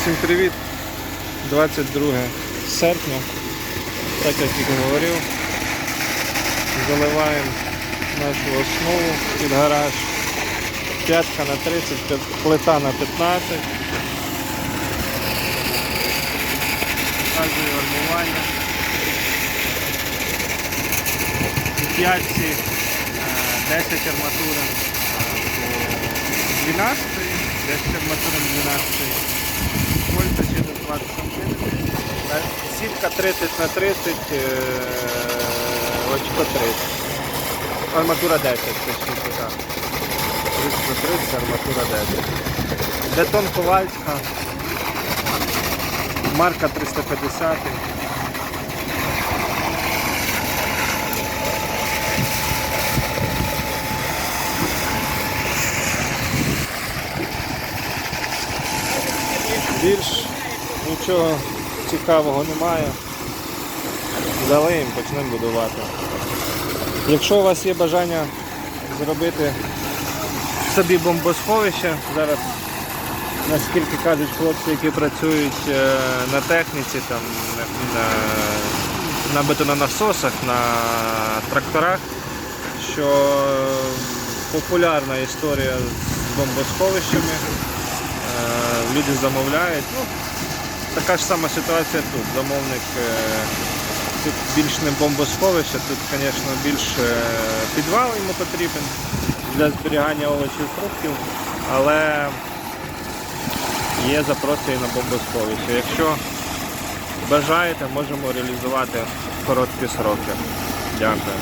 Всім привіт! 22 серпня, так як і говорив, заливаємо нашу основу під гараж. П'ятка на 30, плита на 15. Показую армування. У п'ятці е, 10 арматури по 12, 10 арматури 12 Сітка 30 на 30, е, очко 30. Арматура 10, точніше так. 30 на 30, арматура 10. Бетон Ковальська. Марка 350. Більш нічого цікавого немає. Залиємо, почнемо будувати. Якщо у вас є бажання зробити собі бомбосховище, зараз наскільки кажуть хлопці, які працюють е, на техніці, там, на, на бетононасосах, на тракторах, що популярна історія з бомбосховищами. Е, Люди замовляють. Ну, така ж сама ситуація тут. Замовник е, тут більш не бомбосховище, тут, звісно, більш е, підвал йому потрібен для зберігання овочів і фруктів, але є запроси і на бомбосховище. Якщо бажаєте, можемо реалізувати короткі сроки. Дякую.